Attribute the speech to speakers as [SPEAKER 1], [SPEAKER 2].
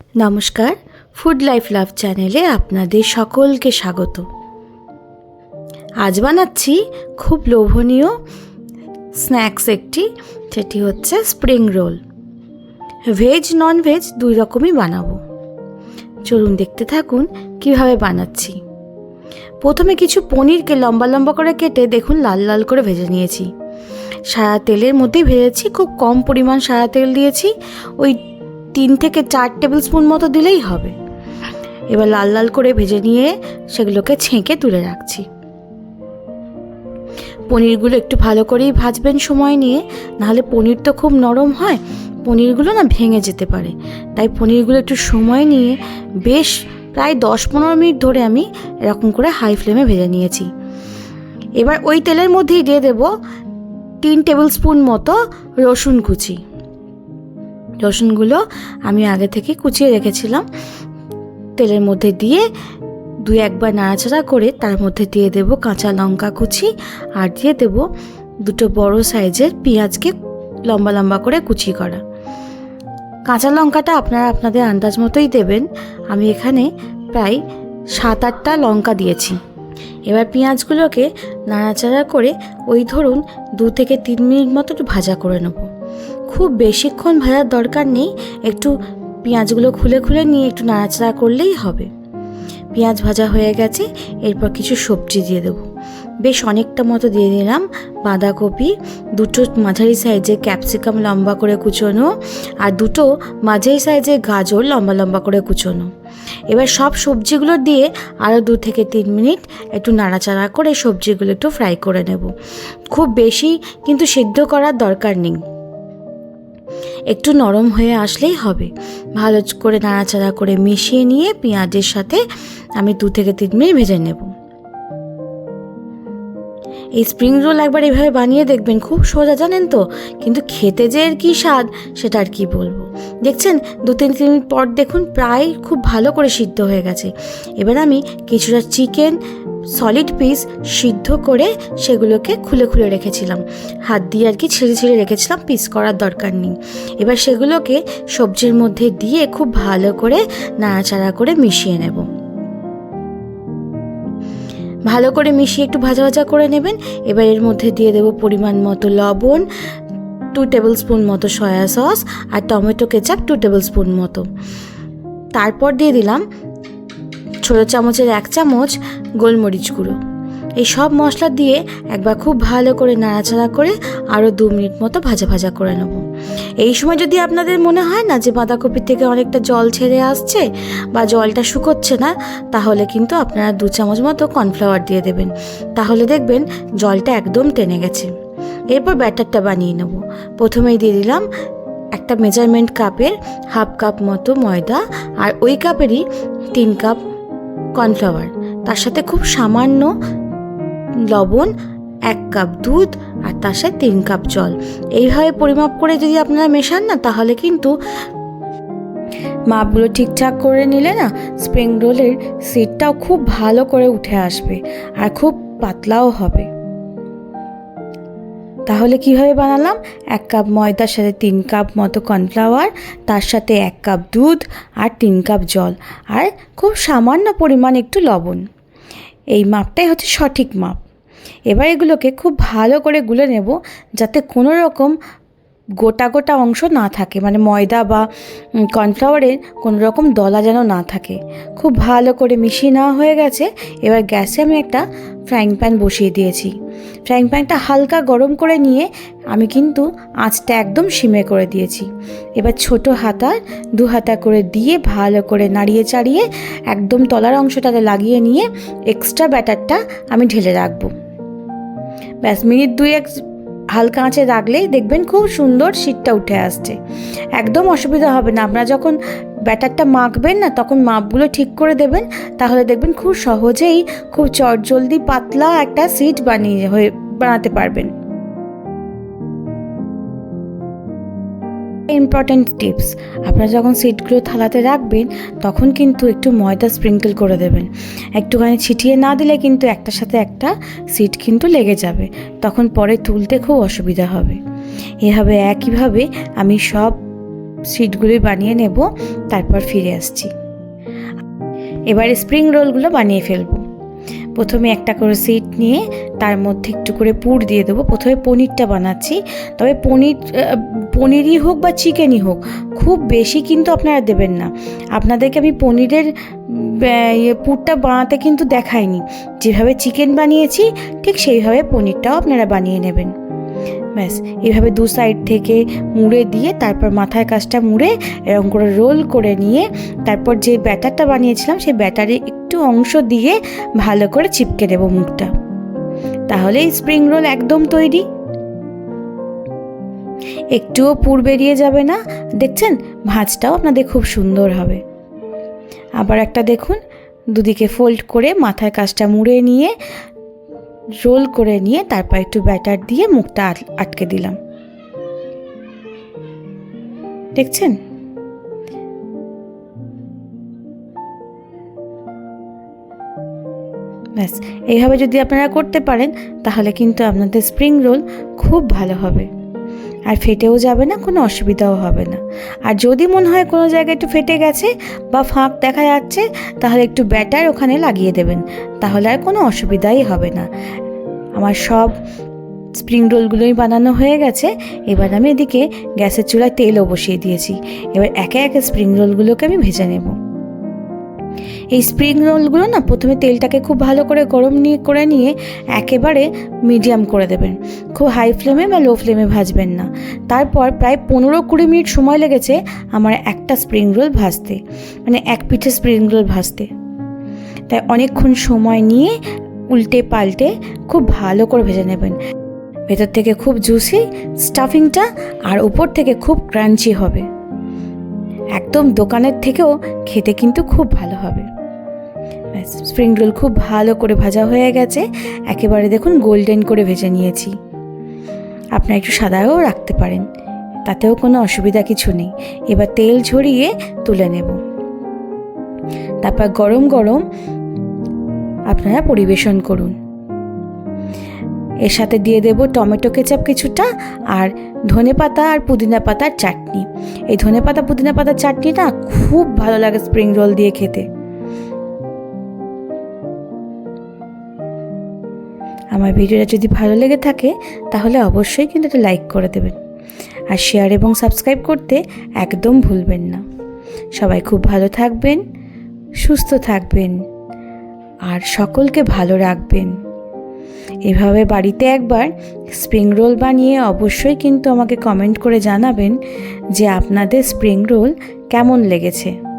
[SPEAKER 1] নমস্কার, food life love চ্যানেলে আপনাদের সকলকে স্বাগত। আজ বানাচ্ছি খুব লোভনীয় স্ন্যাক্স একটি, সেটি হচ্ছে spring roll. Veg non veg দুই রকমই বানাবো। চলুন দেখতে থাকুন কীভাবে বানাচ্ছি। প্রথমে কিছু পনিরকে লম্বা লম্বা করে কেটে দেখুন লাল লাল করে ভেজে নিয়েছি। সাদা তেলের মধ্যেই ভেজেছি, খুব কম পরিমাণ সাদা তেল দিয়েছি, ওই তিন থেকে চার টেবিল স্পুন মতো দিলেই হবে। এবার লাল লাল করে ভেজে নিয়ে সেগুলোকে ছেঁকে তুলে রাখছি। পনিরগুলো একটু ভালো করেই ভাজবেন সময় নিয়ে, নাহলে পনির তো খুব নরম হয়, পনিরগুলো না ভেঙে যেতে পারে। তাই পনিরগুলো একটু সময় নিয়ে বেশ প্রায় দশ পনেরো মিনিট ধরে আমি এরকম করে হাই ফ্লেমে ভেজে নিয়েছি। এবার ওই তেলের মধ্যেই দিয়ে দেব তিন টেবিল স্পুন মতো রসুন কুচি। রসুনগুলো আমি আগে থেকে কুচিয়ে রেখেছিলাম। তেলের মধ্যে দিয়ে দুই একবার নাড়াচাড়া করে তার মধ্যে দিয়ে দেব কাঁচা লঙ্কা কুচি আর দিয়ে দেব দুটো বড় সাইজের পেঁয়াজকে লম্বা লম্বা করে কুচি করা। কাঁচা লঙ্কাটা আপনারা আপনাদের আন্দাজ মতোই দেবেন। আমি এখানে প্রায় সাত আটটা লঙ্কা দিয়েছি। এবার পেঁয়াজগুলোকে নাড়াচাড়া করে ওই ধরুন দু থেকে তিন মিনিট মতো একটু ভাজা করে নেব। খুব বেশিক্ষণ ভাজার দরকার নেই। একটু পেঁয়াজগুলো খুলে খুলে নিয়ে একটু নাড়াচাড়া করলেই হবে। পেঁয়াজ ভাজা হয়ে গেছে, এরপর কিছু সবজি দিয়ে দেবো। বেশ অনেকটা মতো দিয়ে দিলাম বাঁধাকপি, দুটো মাঝারি সাইজে ক্যাপসিকাম লম্বা করে কুচোনো, আর দুটো মাঝারি সাইজে গাজর লম্বা লম্বা করে কুচোনো। এবার সব সবজিগুলো দিয়ে আরও দু থেকে তিন মিনিট একটু নাড়াচাড়া করে সবজিগুলো একটু ফ্রাই করে নেব। খুব বেশি কিন্তু সিদ্ধ করার দরকার নেই। একটু নরম হয়ে আসলেই হবে। ভালো করে নাড়াচাড়া করে মিশিয়ে নিয়ে পেঁয়াজের সাথে আমি দু থেকে তিন মিনিট ভেজে নেব। এই স্প্রিং রোল একবার এভাবে বানিয়ে দেখবেন, খুব সোজা জানেন তো? কিন্তু খেতে যে এর কী স্বাদ, সেটা আর কি বলব? দেখছেন, দু তিন তিন মিনিট পর দেখুন প্রায় খুব ভালো করে সিদ্ধ হয়ে গেছে। এবার আমি কিছুটা চিকেন সলিড পিস সিদ্ধ করে সেগুলোকে খুলে খুলে রেখেছিলাম। হাত দিয়ে আর কি ছিঁড়ে ছিঁড়ে রেখেছিলাম পিস করার দরকার নেই। এবার সেগুলোকে সবজির মধ্যে দিয়ে খুব ভালো করে নাড়াচাড়া করে মিশিয়ে নেব। ভালো করে মিশিয়ে একটু ভাজা ভাজা করে নেবেন। এবার এর মধ্যে দিয়ে দেবো পরিমাণ মতো লবণ টু টেবিল স্পুন মতো সয়া সস আর tomato ketchup two tablespoon মতো। তারপর দিয়ে দিলাম ছোটো চামচের এক চামচ গোলমরিচ গুঁড়ো। এই সব মশলা দিয়ে একবার খুব ভালো করে নাড়াচাড়া করে আরও দু মিনিট মতো ভাজা ভাজা করে নেব। এই সময় যদি আপনাদের মনে হয় না যে বাঁধাকপির থেকে অনেকটা জল ছেড়ে আসছে বা জলটা শুকোচ্ছে না, তাহলে কিন্তু আপনারা দু চামচ মতো কর্নফ্লাওয়ার দিয়ে দেবেন। তাহলে দেখবেন জলটা একদম টেনে গেছে। এরপর ব্যাটারটা বানিয়ে নেব। প্রথমেই দিয়ে দিলাম একটা মেজারমেন্ট কাপের হাফ কাপ মতো ময়দা আর ওই কাপেরই তিন কাপ কর্নফ্লাওয়ার। তার সাথে খুব সামান্য লবণ, এক কাপ দুধ আর তার সাথে তিন কাপ জল। এইভাবে পরিমাপ করে যদি আপনারা মেশান না, তাহলে কিন্তু মাপগুলো ঠিকঠাক করে নিলে না, স্প্রিং রোলের সিটটাও খুব ভালো করে উঠে আসবে আর খুব পাতলাও হবে। তাহলে কীভাবে বানালাম? এক কাপ ময়দার সাথে তিন কাপ মতো কর্নফ্লাওয়ার, তার সাথে এক কাপ দুধ আর তিন কাপ জল আর খুব সামান্য পরিমাণ একটু লবণ। এই মাপটাই হচ্ছে সঠিক মাপ। এবার এগুলোকে খুব ভালো করে গুলে নেব যাতে কোনো রকম গোটা গোটা অংশ না থাকে। মানে ময়দা বা কর্নফ্লাওয়ারের কোনো রকম দলা যেন না থাকে। খুব ভালো করে মিশিয়ে নেওয়া হয়ে গেছে। এবার গ্যাসে আমি একটা ফ্রাইং প্যান বসিয়ে দিয়েছি। ফ্রাইং প্যানটা হালকা গরম করে নিয়ে আমি কিন্তু আঁচটা একদম সিমে করে দিয়েছি। এবার ছোট হাতা, দু হাতা করে দিয়ে ভালো করে নাড়িয়ে চাড়িয়ে একদম তলার অংশটাতে লাগিয়ে নিয়ে এক্সট্রা ব্যাটারটা আমি ঢেলে রাখব। ব্যাস, মিনিট দুই এক হালকা আঁচে রাখলেই দেখবেন খুব সুন্দর শীতটা উঠে আসছে। একদম অসুবিধা হবে না। আপনারা যখন ব্যাটারটা মাখবেন না, তখন মাপগুলো ঠিক করে দেবেন, তাহলে দেখবেন খুব সহজেই খুব চটজলদি পাতলা একটা সিট বানিয়ে হয়ে, বানাতে পারবেন। ইম্পর্ট্যান্ট টিপস আপনারা যখন সিটগুলো থালাতে রাখবেন, তখন কিন্তু একটু ময়দা স্প্রিঙ্কেল করে দেবেন। একটুখানি ছিটিয়ে না দিলে কিন্তু একটার সাথে একটা সিট কিন্তু লেগে যাবে। তখন পরে তুলতে খুব অসুবিধা হবে। এভাবে একইভাবে আমি সব সিটগুলোই বানিয়ে নেব, তারপর ফিরে আসছি। এবারে স্প্রিং রোলগুলো বানিয়ে ফেলব। প্রথমে একটা করে সিট নিয়ে তার মধ্যে একটু করে পুর দিয়ে দেবো। প্রথমে পনিরটা বানাচ্ছি। তবে পনির পনিরই হোক বা চিকেনই হোক, খুব বেশি কিন্তু আপনারা দেবেন না। আপনাদেরকে আমি পনিরের ইয়ে পুরটা বানাতে কিন্তু দেখাইনি। যেভাবে চিকেন বানিয়েছি, ঠিক সেইভাবে পনিরটাও আপনারা বানিয়ে নেবেন। ব্যাস, এভাবে দু সাইড থেকে মুড়ে দিয়ে তারপর মাথায় কাজটা মুড়ে এরকম করে রোল করে নিয়ে তারপর যে ব্যাটারটা বানিয়েছিলাম, সেই ব্যাটারে অংশ দিয়ে ভালো করে চিপকে দেবো মুখটা। তাহলেই স্প্রিং রোল একদম তৈরি। একটুও পুর বেরিয়ে যাবে না। দেখছেন? ভাঁজটাও আপনাদের খুব সুন্দর হবে। আবার একটা দেখুন, দুদিকে ফোল্ড করে মাথায় কাজটা মুড়ে নিয়ে রোল করে নিয়ে তারপর একটু ব্যাটার দিয়ে মুখটা আটকে দিলাম। দেখছেন? ব্যাস, এইভাবে যদি আপনারা করতে পারেন, তাহলে কিন্তু আপনাদের স্প্রিং রোল খুব ভালো হবে। আর ফেটেও যাবে না, কোনো অসুবিধাও হবে না। আর যদি মনে হয় কোনো জায়গায় একটু ফেটে গেছে বা ফাঁক দেখা যাচ্ছে, তাহলে একটু ব্যাটার ওখানে লাগিয়ে দেবেন। তাহলে আর কোনো অসুবিধাই হবে না। আমার সব স্প্রিং রোলগুলোই বানানো হয়ে গেছে। এবার আমি এদিকে গ্যাসের চুলায় তেলও বসিয়ে দিয়েছি। এবার একে একে স্প্রিং রোলগুলোকে আমি ভেজে নেব। এই স্প্রিং রোলগুলো না প্রথমে তেলটাকে খুব ভালো করে গরম নিয়ে, করে নিয়ে একেবারে মিডিয়াম করে দেবেন। খুব হাই ফ্লেমে বা লো ফ্লেমে ভাজবেন না। তারপর প্রায় পনেরো কুড়ি মিনিট সময় লেগেছে আমার একটা স্প্রিং রোল ভাজতে। মানে এক পিঠে স্প্রিং রোল ভাজতে। তাই অনেকক্ষণ সময় নিয়ে উল্টে পাল্টে খুব ভালো করে ভেজে নেবেন। ভেতর থেকে খুব জুসি স্টাফিংটা আর উপর থেকে খুব ক্রাঞ্চি হবে। একদম দোকানের থেকেও খেতে কিন্তু খুব ভালো হবে। স্প্রিং রোল খুব ভালো করে ভাজা হয়ে গেছে। একেবারে দেখুন গোল্ডেন করে ভেজে নিয়েছি। আপনারা একটু সাদাও রাখতে পারেন, তাতেও কোনো অসুবিধা কিছু নেই। এবার তেল ঝরিয়ে তুলে নেব। তারপর গরম গরম আপনারা পরিবেশন করুন। এর সাথে দিয়ে দেব টমেটো কেচাপ কিছুটা আর ধনে পাতা আর পুদিনা পাতার চাটনি। এই ধনে পাতা পুদিনা পাতার চাটনিটা খুব ভালো লাগে স্প্রিং রোল দিয়ে খেতে। আমার ভিডিওটা যদি ভালো লেগে থাকে, তাহলে অবশ্যই কিন্তু একটা লাইক করে দেবেন। আর শেয়ার এবং সাবস্ক্রাইব করতে একদম ভুলবেন না। সবাই খুব ভালো থাকবেন, সুস্থ থাকবেন, আর সকলকে ভালো রাখবেন। এভাবে বাড়িতে একবার স্প্রিং রোল বানিয়ে অবশ্যই কিন্তু আমাকে কমেন্ট করে জানাবেন যে আপনাদের স্প্রিং রোল কেমন লেগেছে।